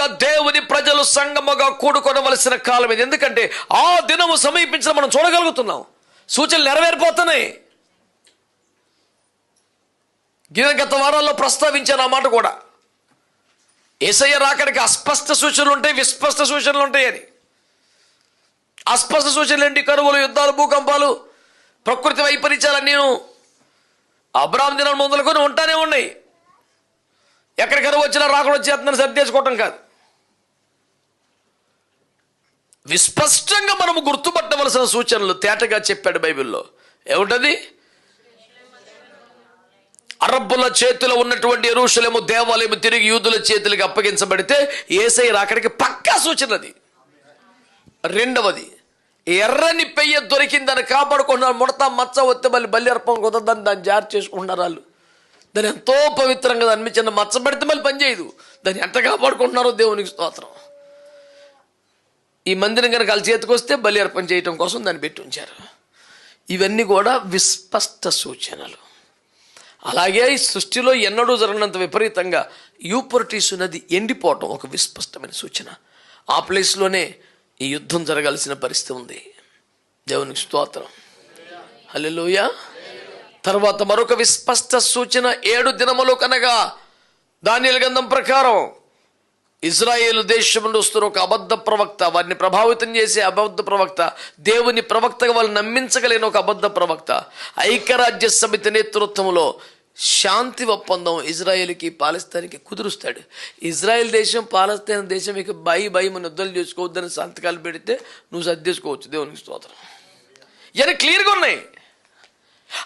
సంఘముగా దేవుని ప్రజలు సంఘముగా కూడుకొనవలసిన కాలం ఇది. ఎందుకంటే ఆ దినము సమీపించిన మనం చూడగలుగుతున్నాం. సూచనలు నెరవేరిపోతున్నాయి. గిన గత వారాల్లో ప్రస్తావించాను ఆ మాట కూడా. ఏసయ్య రాకడికి అస్పష్ట సూచనలు ఉంటాయి విస్పష్ట సూచనలు ఉంటాయి అని. అస్పష్ట సూచనలు ఏంటి? కరువులు యుద్ధాలు భూకంపాలు ప్రకృతి వైపరీత్యాలు నేను అబ్రాహ్మ దినం మొదలుకొని ఉంటానే ఉన్నాయి. ఎక్కడ కరువు వచ్చినా రాకుండా అతను సర్దేసుకోవటం కాదు. విస్పష్టంగా మనము గుర్తుపట్టవలసిన సూచనలు తేటగా చెప్పాడు బైబిల్లో. ఏమిటది? అరబ్బుల చేతిలో ఉన్నటువంటి ఎరుషులేము దేవాలయము తిరిగి యూదుల చేతులకి అప్పగించబడితే ఏసై రాకడికి పక్కా సూచన అది రెండవది ఎర్రని పెయ్య దొరికిందని కాపాడుకుంటున్నారు. ముడత మచ్చ వస్తే మళ్ళీ బల్లి అర్పం కుదరదని దాన్ని జారి చేసుకుంటున్నారు వాళ్ళు. దాన్ని ఎంతో పవిత్రంగా దాని చిన్న మచ్చ పెడితే మళ్ళీ పనిచేయదు దాన్ని ఎంత కాపాడుకుంటున్నారో దేవునికి స్తోత్రం. ఈ మందిరం కనుక వాళ్ళ చేతికి వస్తే బలి అర్పణ చేయటం కోసం దాన్ని పెట్టి ఉంచారు. ఇవన్నీ కూడా విస్పష్ట సూచనలు. అలాగే ఈ సృష్టిలో ఎన్నడూ జరగనంత విపరీతంగా యూపర్టీస్ నది ఎండిపోవటం ఒక విస్పష్టమైన సూచన. ఆ ప్లేస్లోనే ఈ యుద్ధం జరగాల్సిన పరిస్థితి ఉంది. దేవునికి స్తోత్రం. హలోయ తర్వాత మరొక విస్పష్ట సూచన ఏడు దినములు కనగా దానిల గంధం ప్రకారం ఇజ్రాయేల్ దేశం నుండి వస్తున్న ఒక అబద్ధ ప్రవక్త వారిని ప్రభావితం చేసే అబద్ధ ప్రవక్త దేవుని ప్రవక్తగా వాళ్ళు నమ్మించగలిగిన ఒక అబద్ధ ప్రవక్త. ఐక్యరాజ్య సమితి నేతృత్వంలో శాంతి ఒప్పందం ఇజ్రాయేల్కి పాలస్తీన్కి కుదురుస్తాడు. ఇజ్రాయెల్ దేశం పాలస్తీన్ దేశం ఇక బై బై మన యుద్ధాలు చేసుకోవద్దని సంతకాలు పెడితే నువ్వు సర్దేసుకోవచ్చు. దేవునికి స్తోత్రం. ఇవన్నీ క్లియర్గా ఉన్నాయి.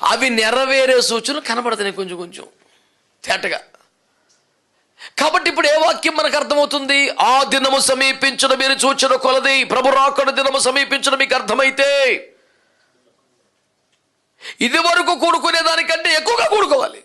అవి నెరవేరే సూచనలు కనబడుతున్నాయి కొంచెం కొంచెం. తేటగా. కాబట్టి ఇప్పుడు ఏ వాక్యం మనకు అర్థమవుతుంది? ఆ దినము సమీపించడం మీరు చూచిన కొలది. ప్రభు రాకడ దినము సమీపించడం మీకు అర్థమైతే ఇది వరకు కూడుకునే దానికంటే ఎక్కువగా కూడుకోవాలి.